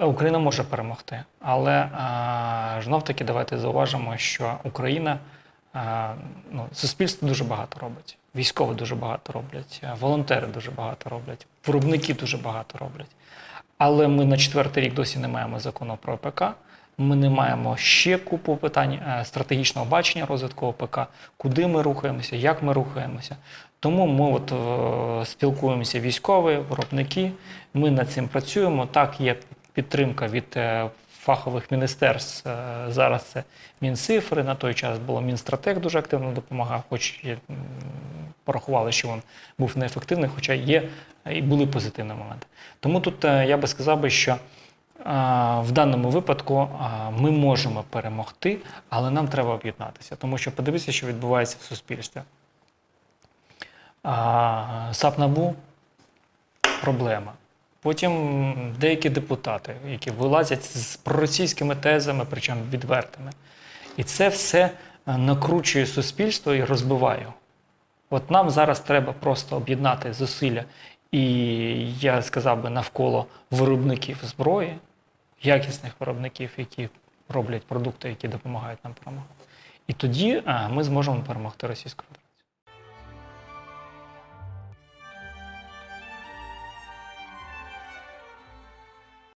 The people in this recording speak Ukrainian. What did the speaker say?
Україна може перемогти, але знов таки давайте зауважимо, що Україна ну, суспільство дуже багато робить, військові дуже багато роблять, волонтери дуже багато роблять, виробники дуже багато роблять. Але ми на четвертий рік досі не маємо закону про ОПК. Ми не маємо ще купу питань е, стратегічного бачення розвитку ОПК, куди ми рухаємося, як ми рухаємося. Тому ми от е, спілкуємося військові, виробники. Ми над цим працюємо. Так, є підтримка від е, фахових міністерств. Е, Зараз це Мінцифри. На той час було Мінстратег дуже активно допомагав, хоч порахували, що він був неефективний, хоча є е, і були позитивні моменти. Тому тут е, я би сказав би, що в даному випадку ми можемо перемогти, але нам треба об'єднатися, тому що подивіться, що відбувається в суспільстві. САП-НАБУ проблема. Потім деякі депутати, які вилазять з проросійськими тезами, причому відвертими. І це все е, накручує суспільство і розбиває. От нам зараз треба просто об'єднати зусилля, і я сказав би навколо виробників зброї, якісних виробників, які роблять продукти, які допомагають нам перемогти. І тоді ми зможемо перемогти Російську.